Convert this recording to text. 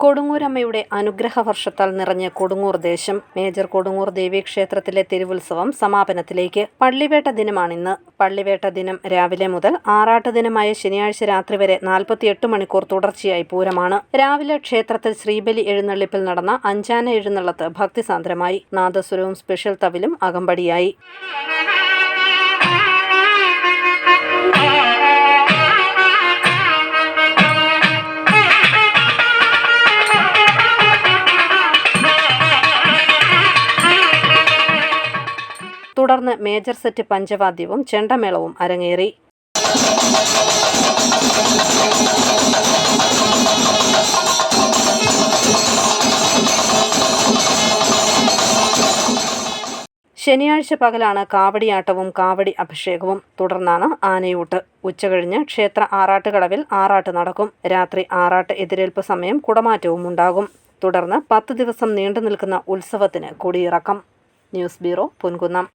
കൊടുങ്ങൂരമ്മയുടെ അനുഗ്രഹ വർഷത്താൽ നിറഞ്ഞ കൊടുങ്ങൂർ ദേശം മേജർ കൊടുങ്ങൂർ ദേവീക്ഷേത്രത്തിലെ തിരുവുത്സവം സമാപനത്തിലേക്ക് പള്ളിവേട്ട ദിനമാണിന്ന് പള്ളിവേട്ട ദിനം രാവിലെ മുതൽ ആറാട്ട് ദിനമായ ശനിയാഴ്ച രാത്രി വരെ നാൽപ്പത്തിയെട്ട് മണിക്കൂർ തുടർച്ചയായി പൂരമാണ്. രാവിലെ ക്ഷേത്രത്തിൽ ശ്രീബലി എഴുന്നള്ളിപ്പിൽ നടന്ന അഞ്ചാന എഴുന്നള്ളത്ത് ഭക്തിസാന്ദ്രമായി. നാദസ്വരവും സ്പെഷ്യൽ തവിലും അകമ്പടിയായി. തുടർന്ന് മേജർ സെറ്റ് പഞ്ചവാദ്യവും ചെണ്ടമേളവും അരങ്ങേറി. ശനിയാഴ്ച പകലാണ് കാവടിയാട്ടവും കാവടി അഭിഷേകവും. തുടർന്നാണ് ആനയൂട്ട്. ഉച്ചകഴിഞ്ഞ് ക്ഷേത്ര ആറാട്ടുകടവിൽ ആറാട്ട് നടക്കും. രാത്രി ആറാട്ട് എതിരേൽപ്പ് സമയം കുടമാറ്റവും ഉണ്ടാകും. തുടർന്ന് പത്ത് ദിവസം നീണ്ടു നിൽക്കുന്ന ഉത്സവത്തിന് കൊടിയിറക്കം. News bureau Ponkunnam.